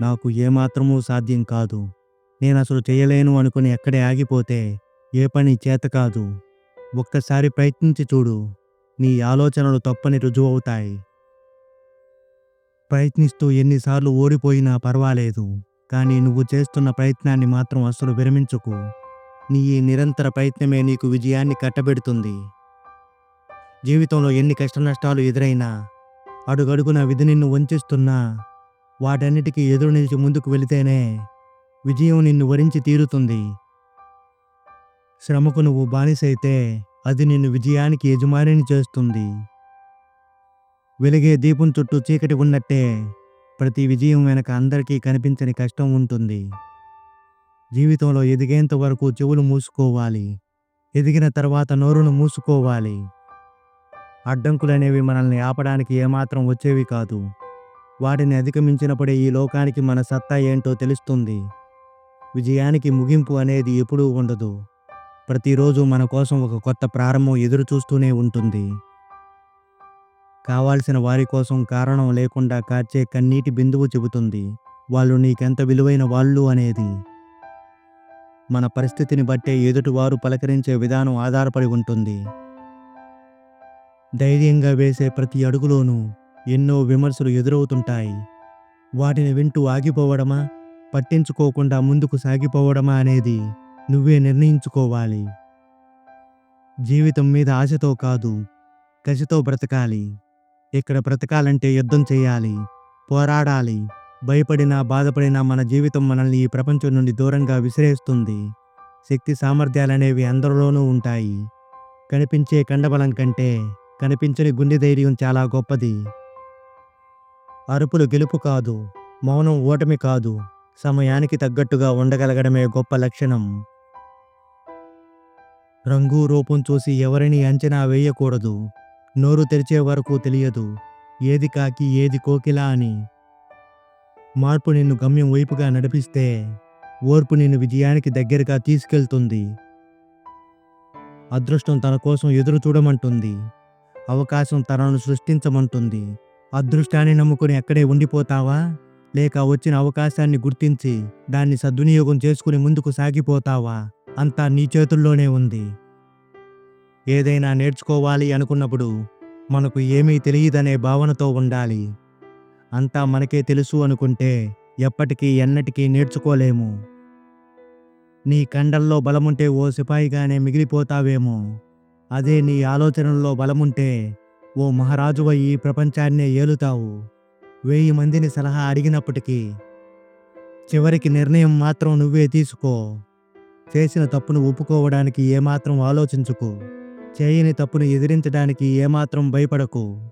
నాకు ఏమాత్రమూ సాధ్యం కాదు. నేను అసలు చేయలేను అనుకుని ఎక్కడే ఆగిపోతే ఏ పని చేత కాదు. ఒక్కసారి ప్రయత్నించి చూడు. నీ ఆలోచనలు తప్పని రుజువవుతాయి. ప్రయత్నిస్తూ ఎన్నిసార్లు ఓడిపోయినా పర్వాలేదు. కానీ నువ్వు చేస్తున్న ప్రయత్నాన్ని మాత్రం అసలు విరమించుకు. నీ ఈ నిరంతర ప్రయత్నమే నీకు విజయాన్ని కట్టబెడుతుంది. జీవితంలో ఎన్ని కష్టనష్టాలు ఎదురైనా అడుగడుగున విధి నిన్ను వంచిస్తున్నా వాటన్నిటికీ ఎదురు నిలిచి ముందుకు వెళితేనే విజయం నిన్ను వరించి తీరుతుంది. శ్రమకు నువ్వు బానిసైతే అది నిన్ను విజయానికి యజమానిని చేస్తుంది. వెలిగే దీపం చుట్టూ చీకటి ఉన్నట్టే ప్రతి విజయం వెనక అందరికీ కనిపించని కష్టం ఉంటుంది. జీవితంలో ఎదిగేంత వరకు చెవులు మూసుకోవాలి. ఎదిగిన తర్వాత నోరును మూసుకోవాలి. అడ్డంకులనేవి మనల్ని ఆపడానికి ఏమాత్రం వచ్చేవి కాదు. వాటిని అధిగమించినప్పుడే ఈ లోకానికి మన సత్తా ఏంటో తెలుస్తుంది. విజయానికి ముగింపు అనేది ఎప్పుడూ ఉండదు. ప్రతిరోజు మన కోసం ఒక కొత్త ప్రారంభం ఎదురు చూస్తూనే ఉంటుంది. కావాల్సిన వారి కోసం కారణం లేకుండా కార్చే కన్నీటి బిందువు చెబుతుంది. వాళ్ళు నీకెంత విలువైన వాళ్ళు అనేది. మన పరిస్థితిని బట్టే ఎదుటివారు పలకరించే విధానం ఆధారపడి ఉంటుంది. ధైర్యంగా వేసే ప్రతి అడుగులోనూ ఎన్నో విమర్శలు ఎదురవుతుంటాయి. వాటిని వింటూ ఆగిపోవడమా? పట్టించుకోకుండా ముందుకు సాగిపోవడమా అనేది నువ్వే నిర్ణయించుకోవాలి. జీవితం మీద ఆశతో కాదు కసితో బ్రతకాలి. ఇక్కడ బ్రతకాలంటే యుద్ధం చేయాలి పోరాడాలి. భయపడినా బాధపడినా మన జీవితం మనల్ని ఈ ప్రపంచం నుండి దూరంగా విసిరేస్తుంది. శక్తి సామర్థ్యాలనేవి అందరిలోనూ ఉంటాయి. కనిపించే కండబలం కంటే కనిపించని గుండె ధైర్యం చాలా గొప్పది. అరుపులు గెలుపు కాదు మౌనం ఓటమి కాదు సమయానికి తగ్గట్టుగా ఉండగలగడమే గొప్ప లక్షణం. రంగు రూపం చూసి ఎవరిని అంచనా వేయకూడదు నోరు తెరిచే వరకు తెలియదు ఏది కాకి ఏది కోకిలా అని. మార్పు నిన్ను గమ్యం వైపుగా నడిపిస్తే ఓర్పు నిన్ను విజయానికి దగ్గరగా తీసుకెళ్తుంది. అదృష్టం తన కోసం ఎదురు చూడమంటుంది అవకాశం తనను సృష్టించమంటుంది. అదృష్టాన్ని నమ్ముకుని ఎక్కడే ఉండిపోతావా? లేక వచ్చిన అవకాశాన్ని గుర్తించి దాన్ని సద్వినియోగం చేసుకుని ముందుకు సాగిపోతావా? అంతా నీ చేతుల్లోనే ఉంది. ఏదైనా నేర్చుకోవాలి అనుకున్నప్పుడు మనకు ఏమీ తెలియదనే భావనతో ఉండాలి. అంతా మనకే తెలుసు అనుకుంటే ఎప్పటికీ ఎన్నటికీ నేర్చుకోలేము. నీ కండల్లో బలముంటే ఓ సిపాయిగానే మిగిలిపోతావేమో. అదే నీ ఆలోచనల్లో బలముంటే ఓ మహారాజువ ఈ ప్రపంచాన్నే ఏలుతావు. వెయ్యి మందిని సలహా అడిగినప్పటికీ చివరికి నిర్ణయం మాత్రం నువ్వే తీసుకో. చేసిన తప్పును ఒప్పుకోవడానికి ఏమాత్రం ఆలోచించుకు. చేయని తప్పును ఎదిరించడానికి ఏమాత్రం భయపడకు.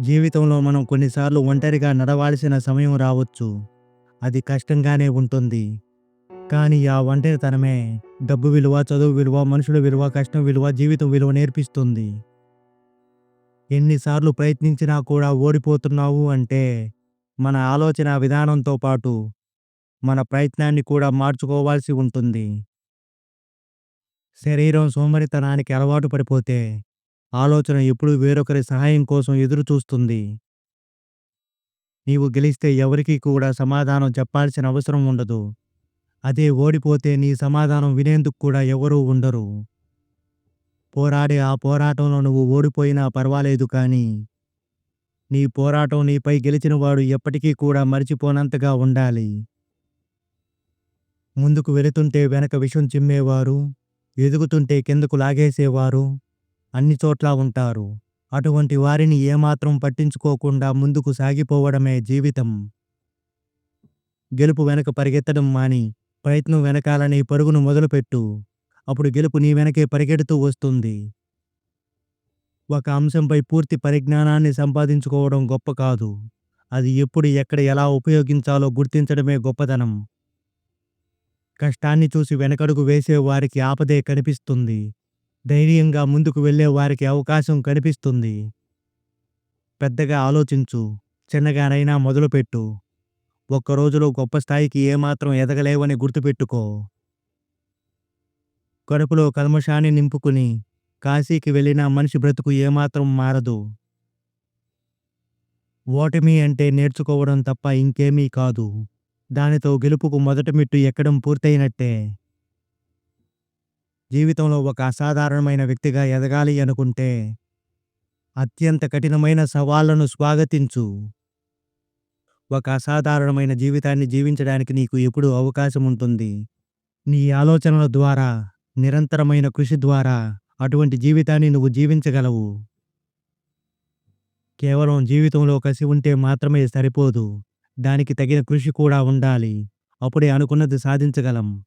జీవితంలో మనం కొన్నిసార్లు ఒంటరిగా నడవాల్సిన సమయం రావచ్చు. అది కష్టంగానే ఉంటుంది. కానీ ఆ ఒంటరితనమే డబ్బు విలువ చదువు విలువ మనుషుల విలువ కష్టం విలువ జీవితం విలువ నేర్పిస్తుంది. ఎన్నిసార్లు ప్రయత్నించినా కూడా ఓడిపోతున్నావు అంటే మన ఆలోచన విధానంతో పాటు మన ప్రయత్నాన్ని కూడా మార్చుకోవాల్సి ఉంటుంది. శరీరం సోమరితనానికి అలవాటు పడిపోతే ఆలోచన ఎప్పుడూ వేరొకరి సహాయం కోసం ఎదురు చూస్తుంది. నీవు గెలిస్తే ఎవరికీ కూడా సమాధానం చెప్పాల్సిన అవసరం ఉండదు. అదే ఓడిపోతే నీ సమాధానం వినేందుకు కూడా ఎవరూ ఉండరు. పోరాడే ఆ పోరాటంలో నువ్వు ఓడిపోయినా పర్వాలేదు కానీ నీ పోరాటం నీపై గెలిచిన వాడు ఎప్పటికీ కూడా మరిచిపోనంతగా ఉండాలి. ముందుకు వెళుతుంటే వెనక విషం చిమ్మేవారు ఎదుగుతుంటే కిందకు లాగేసేవారు అన్ని చోట్ల ఉంటారు. అటువంటి వారిని ఏమాత్రం పట్టించుకోకుండా ముందుకు సాగిపోవడమే జీవితం. గెలుపు వెనక పరిగెత్తడం మాని ప్రయత్నం వెనకాలని పరుగును మొదలుపెట్టు. అప్పుడు గెలుపు నీ వెనకే పరిగెడుతూ వస్తుంది. ఒక అంశంపై పూర్తి పరిజ్ఞానాన్ని సంపాదించుకోవడం గొప్ప కాదు. అది ఎప్పుడు ఎక్కడ ఎలా ఉపయోగించాలో గుర్తించడమే గొప్పతనం. కష్టాన్ని చూసి వెనకడుగు వేసే వారికి ఆపదే కనిపిస్తుంది. ధైర్యంగా ముందుకు వెళ్ళే వారికి అవకాశం కనిపిస్తుంది. పెద్దగా ఆలోచించు చిన్నగానైనా మొదలుపెట్టు. ఒక్కరోజులో గొప్ప స్థాయికి ఏమాత్రం ఎదగలేవని గుర్తుపెట్టుకో. కడుపులో కల్మషాన్ని నింపుకుని కాశీకి వెళ్ళిన మనిషి బ్రతుకు ఏమాత్రం మారదు ఓటమి అంటే నేర్చుకోవడం తప్ప ఇంకేమీ కాదు. దానితో గెలుపుకు మొదటి మెట్టు ఎక్కడం పూర్తయినట్టే. జీవితంలో ఒక అసాధారణమైన వ్యక్తిగా ఎదగాలి అనుకుంటే అత్యంత కఠినమైన సవాళ్ళను స్వాగతించు. ఒక అసాధారణమైన జీవితాన్ని జీవించడానికి నీకు ఎప్పుడూ అవకాశం ఉంటుంది. నీ ఆలోచనల ద్వారా, నిరంతరమైన కృషి ద్వారా అటువంటి జీవితాన్ని నువ్వు జీవించగలవు. కేవలం జీవితంలో కసి ఉంటే మాత్రమే సరిపోదు. దానికి తగిన కృషి కూడా ఉండాలి. అప్పుడే అనుకున్నది సాధించగలం.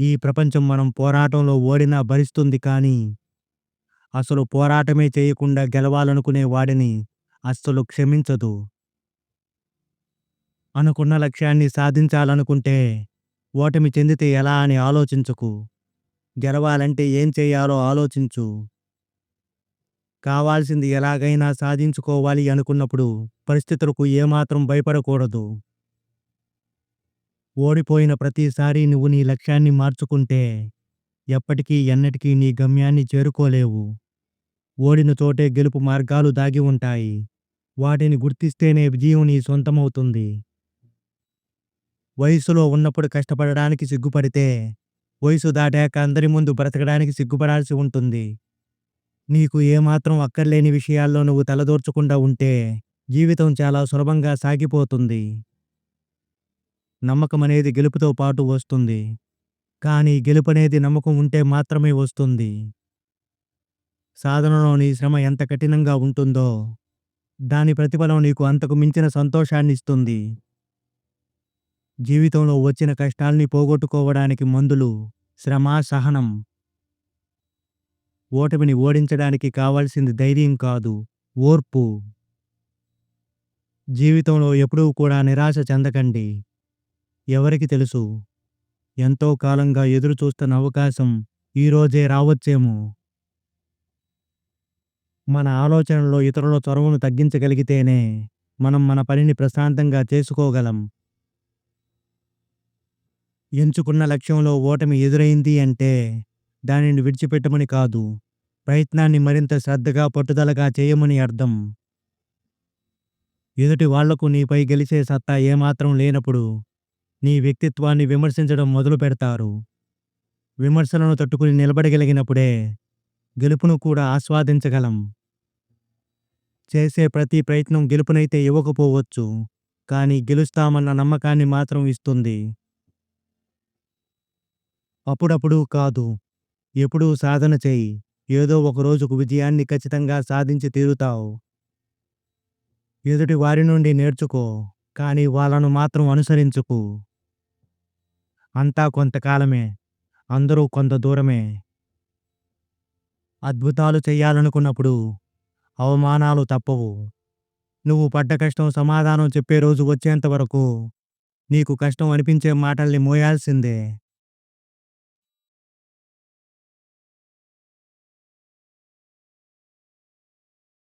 ఈ ప్రపంచం మనం పోరాటంలో ఓడినా భరిస్తుంది కానీ, అసలు పోరాటమే చేయకుండా గెలవాలనుకునే వాడిని అస్సలు క్షమించదు. అనుకున్న లక్ష్యాన్ని సాధించాలనుకుంటే ఓటమి చెందితే ఎలా అని ఆలోచించకు. గెలవాలంటే ఏం చేయాలో ఆలోచించు. కావాల్సింది ఎలాగైనా సాధించుకోవాలి అనుకున్నప్పుడు పరిస్థితులకు ఏమాత్రం భయపడకూడదు. ఓడిపోయిన ప్రతిసారీ నువ్వు నీ లక్ష్యాన్ని మార్చుకుంటే ఎప్పటికీ ఎన్నటికీ నీ గమ్యాన్ని చేరుకోలేవు. ఓడిన చోటే గెలుపు మార్గాలు దాగి ఉంటాయి. వాటిని గుర్తిస్తేనే విజయం నీ సొంతమవుతుంది. వయసులో ఉన్నప్పుడు కష్టపడడానికి సిగ్గుపడితే వయసు దాటాక అందరి ముందు బ్రతకడానికి సిగ్గుపడాల్సి ఉంటుంది. నీకు ఏమాత్రం అక్కర్లేని విషయాల్లో నువ్వు తలదోర్చకుండా ఉంటే జీవితం చాలా సులభంగా సాగిపోతుంది. నమ్మకమనేది గెలుపుతో పాటు వస్తుంది. కానీ గెలుపనేది నమ్మకం ఉంటే మాత్రమే వస్తుంది. సాధనలో నీ శ్రమ ఎంత కఠినంగా ఉంటుందో దాని ప్రతిఫలం నీకు అంతకు మించిన సంతోషాన్నిస్తుంది. జీవితంలో వచ్చిన కష్టాల్ని పోగొట్టుకోవడానికి మందులు శ్రమ, సహనం. ఓటమిని ఓడించడానికి కావాల్సింది ధైర్యం కాదు, ఓర్పు. జీవితంలో ఎప్పుడూ కూడా నిరాశ చెందకండి. ఎవరికి తెలుసు ఎంతో కాలంగా ఎదురు చూస్తున్న అవకాశం ఈరోజే రావచ్చేమో. మన ఆలోచనలో ఇతరుల చొరవను తగ్గించగలిగితేనే మనం మన పనిని ప్రశాంతంగా చేసుకోగలం. ఎంచుకున్న లక్ష్యంలో ఓటమి ఎదురైంది అంటే దానిని విడిచిపెట్టమని కాదు. ప్రయత్నాన్ని మరింత శ్రద్ధగా, పట్టుదలగా చేయమని అర్థం. ఎదుటి వాళ్ళకు నీపై గెలిచే సత్తా ఏమాత్రం లేనప్పుడు నీ వ్యక్తిత్వాన్ని విమర్శించడం మొదలు పెడతారు విమర్శలను తట్టుకుని నిలబడగలిగినప్పుడే గెలుపును కూడా ఆస్వాదించగలం. చేసే ప్రతి ప్రయత్నం గెలుపునైతే ఇవ్వకపోవచ్చు. కానీ గెలుస్తామన్న నమ్మకాన్ని మాత్రం ఇస్తుంది. అప్పుడప్పుడు కాదు, ఎప్పుడూ సాధన చేయి ఏదో ఒక రోజుకు విజయాన్ని ఖచ్చితంగా సాధించి తీరుతావు. ఎదుటి వారి నుండి నేర్చుకో. కానీ వాళ్ళను మాత్రం అనుసరించుకు అంతా కొంతకాలమే. అందరూ కొంత దూరమే. అద్భుతాలు చెయ్యాలనుకున్నప్పుడు అవమానాలు తప్పవు. నువ్వు పడ్డ కష్టం సమాధానం చెప్పే రోజు వచ్చేంత వరకు నీకు కష్టం అనిపించే మాటల్ని మోయాల్సిందే.